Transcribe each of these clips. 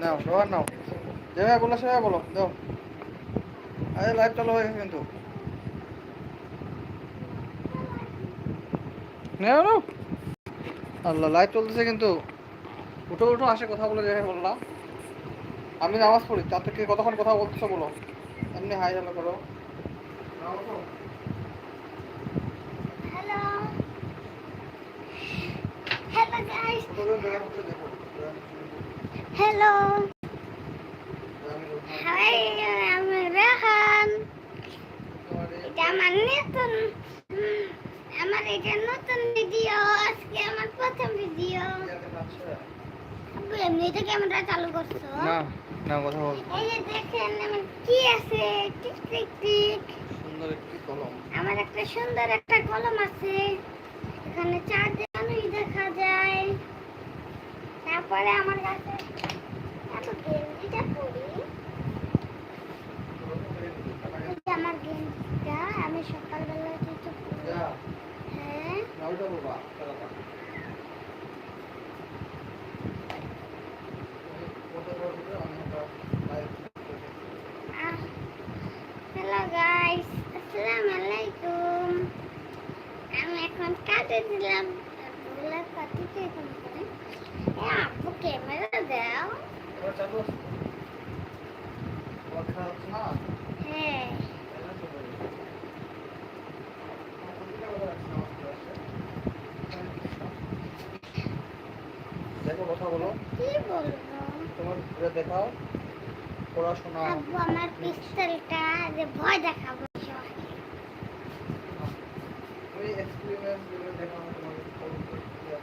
নাও রোহান নাও। যেভাবে বলো সেভাবে বলো দাও। আরে লাইভ চালু হয়ে গেছে কিন্তু। নেও নাও। আল্লাহ লাইভ চলতেছে কিন্তু। উঠো উঠো আসে কথা বলে যেভাবে বললাম। আমি নামাজ পড়ি তার থেকে কতক্ষণ কথা বলতেছো বলো। এমনি হাই হ্যালো করো। হ্যালো আমি রেহান তোমার এই- এটা আমার নতুন আমার এটা নতুন ভিডিও আজকে আমার প্রথম ভিডিও পাচ্ছে? আব্বু এমনিতে ক্যামেরা চালু করছ? না না কথা বল। এই যে দেখেন আমার কি আছে? টিক টিক টিক। সুন্দর একটি কলম। আমার একটা সুন্দর একটা কলম আছে। এখানে চার দেওয়ানোই দেখা যায় তারপরে আমার কাছে এত গেঞ্জিটা পরি। আমার গেঞ্জিটা আমি সকালবেলা যা। হ্যাঁ। হ্যালো গাইস আসসালামু আলাইকুম। আমি এখন কাটে দিলাম। হ্যাঁ। দেখো কথা বলো। কি বলব? তোমার ঘুরে দেখাও। পড়াশোনা। আব্বু আমার পিস্তলটা যে ভয় দেখাবো সবাইকে। ওই এক্সপেরিমেন্টগুলো দেখাও তোমার আব্বু আমারগুলো যে ঝুড়িটা আর ঘুরতে কি কি পাওয়া যায় সেটা দেখাও আমার এটা দেখাও বর্ষ দেখাও ফ্যান লাগাও কেন এটা দেখাও ব্যাটারি যে নাই। তোমরা এমনি দেখাও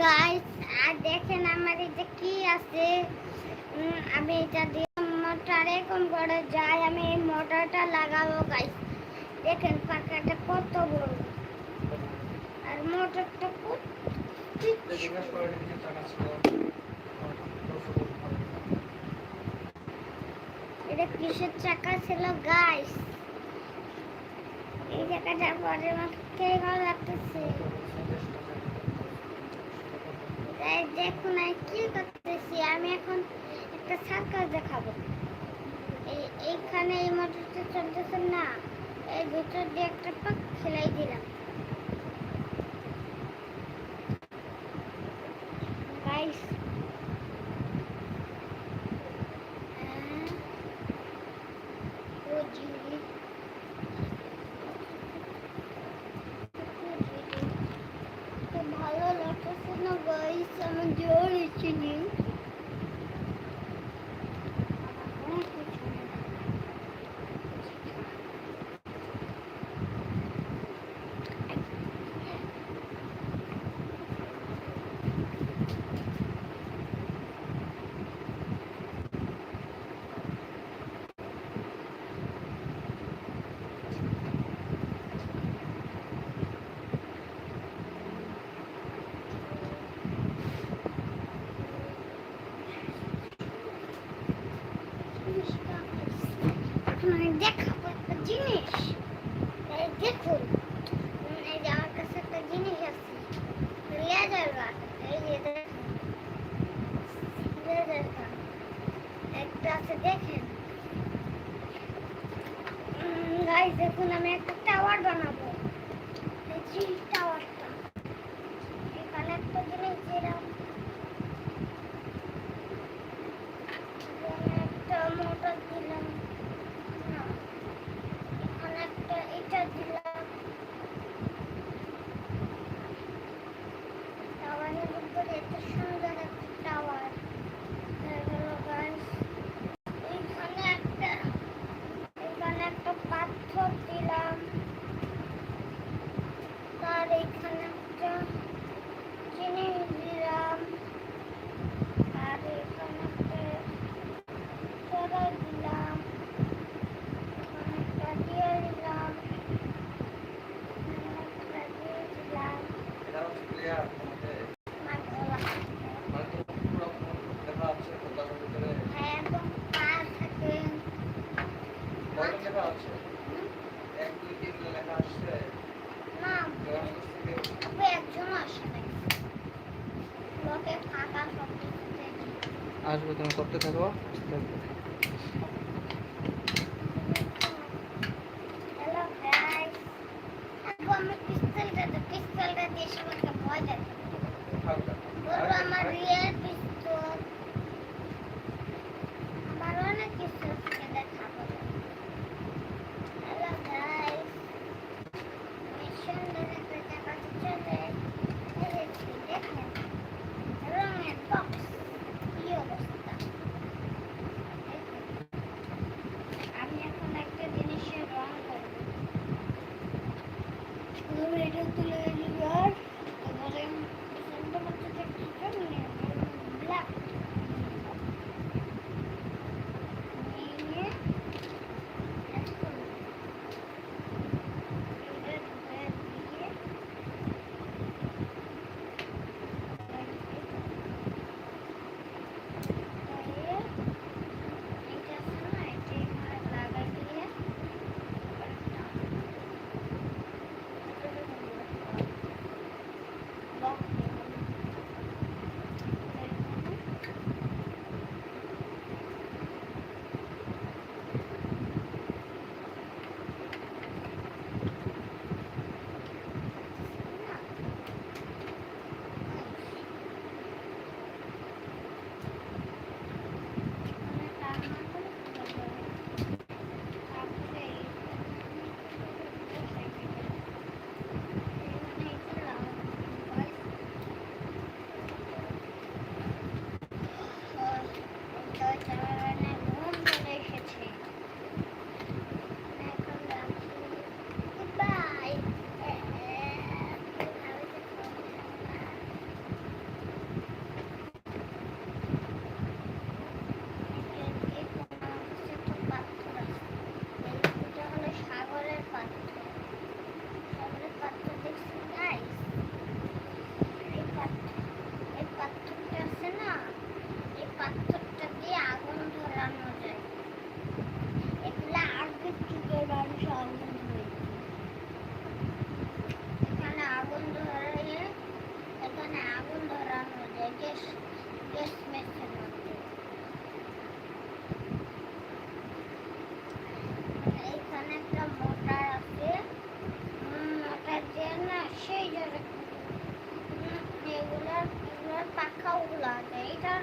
গাইস আর দেখেন আমার এটা কি আছে? আমি এটা দিয়ে মোটর এরকম করে যাই, আমি এই মোটরটা লাগাবো গাইস দেখেন পাখাটা কত বড়। আর মোটরটা কত এটা চাকা ছিল এই জায়গাটা পরে লাগতেছে দেখুন কি করতেছি? আমি এখন একটা সার্কাস দেখাবো। এই, এইখানে এই মোটরটা চলতেছে না। এই ভিতর দিয়ে একটা পাক খেলাই দিলাম। গাইস ভালো লাগতেছে না গাইস আমার জ্বর এসেনি এখন আমি দেখাবো একটা জিনিস এই দেখুন উম, এই যে আমার কাছে একটা জিনিস আছে লেজার গান এই যে দেখুন লেজার গান একটা আছে দেখেন গাইস দেখুন আমি একটা টাওয়ার বানাবো এই যে টাওয়ারটা এখানে একটা জিনিস দিলাম এখানে একটা মোটর দিলাম না এখানে একটা এটা দিলাম টাওয়ারের উপরে এত সুন্দর একটা টাওয়ার হলো গাইস এইখানে একটা এখানে একটা পাথর দিলাম। তার এখানে একটা জিনিস আসবে তুমি করতে থাকো।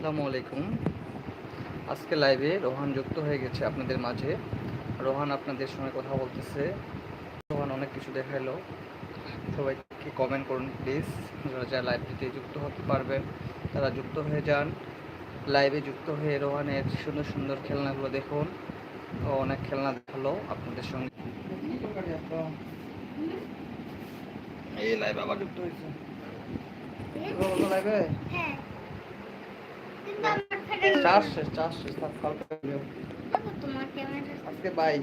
আসসালামু আলাইকুম। আজকে লাইভে রোহান যুক্ত হয়ে গেছে আপনাদের মাঝে। রোহান আপনাদের সঙ্গে কথা বলতেছে। রোহান অনেক কিছু দেখাইলো। সবাইকে কমেন্ট করুন প্লিজ যারা যারা লাইভটিতে যুক্ত হতে পারবেন তারা যুক্ত হয়ে যান। লাইভে যুক্ত হয়ে রোহানের সুন্দর সুন্দর খেলনাগুলো দেখুন। অনেক খেলনা দেখাল আপনাদের সঙ্গে। এই লাইভ আবার যুক্ত হয়েছে। লাইভে হ্যাঁ। চার শেষ চার শেষ আজকে বাই